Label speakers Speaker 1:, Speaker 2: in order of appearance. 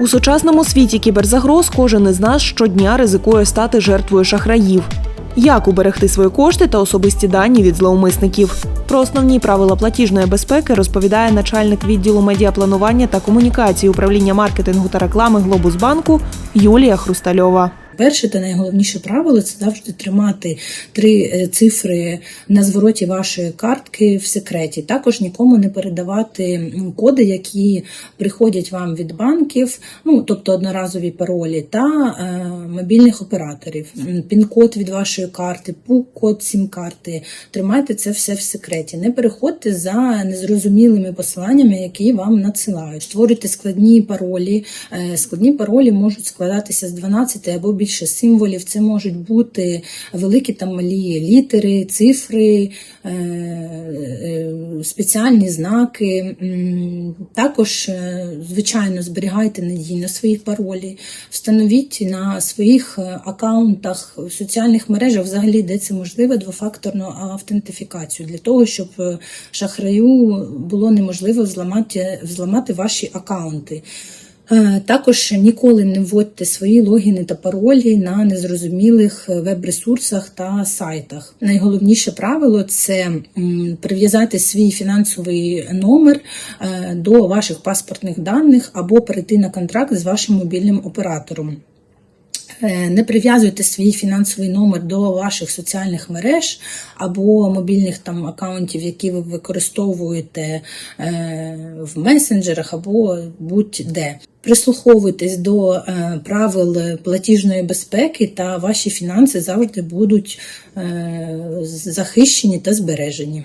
Speaker 1: У сучасному світі кіберзагроз кожен із нас щодня ризикує стати жертвою шахраїв. Як уберегти свої кошти та особисті дані від зловмисників? Про основні правила платіжної безпеки розповідає начальник відділу медіапланування та комунікації управління маркетингу та реклами Глобусбанку Юлія Хрустальова.
Speaker 2: Перше та найголовніше правило це завжди тримати три е, цифри на звороті вашої картки в секреті. Також нікому не передавати коди, які приходять вам від банків, ну тобто одноразові паролі та е, мобільних операторів. Пін-код від вашої карти, пук-код сім-карти. Тримайте це все в секреті. Не переходьте за незрозумілими посиланнями, які вам надсилають. Створюйте складні паролі. Е, Складні паролі можуть складатися з 12 або більше символів. Це можуть бути великі та малі літери, цифри, е, е, спеціальні знаки. Також, е, звичайно, зберігайте надійно свої паролі, встановіть на своїх акаунтах в соціальних мережах, взагалі, де це можливо, двофакторну автентифікацію для того, щоб шахраю було неможливо взламати, взламати ваші акаунти. Е, Також ніколи не вводьте свої логіни та паролі на незрозумілих е, веб-ресурсах та сайтах. Найголовніше правило це прив'язати свій фінансовий номер е, до ваших паспортних даних або перейти на контракт з вашим мобільним оператором. Е, Не прив'язуйте свій фінансовий номер до ваших соціальних мереж або мобільних там акаунтів, які ви використовуєте е, в месенджерах або будь-де. Прислуховуйтесь до е, правил платіжної безпеки, та ваші фінанси завжди будуть захищені та збережені.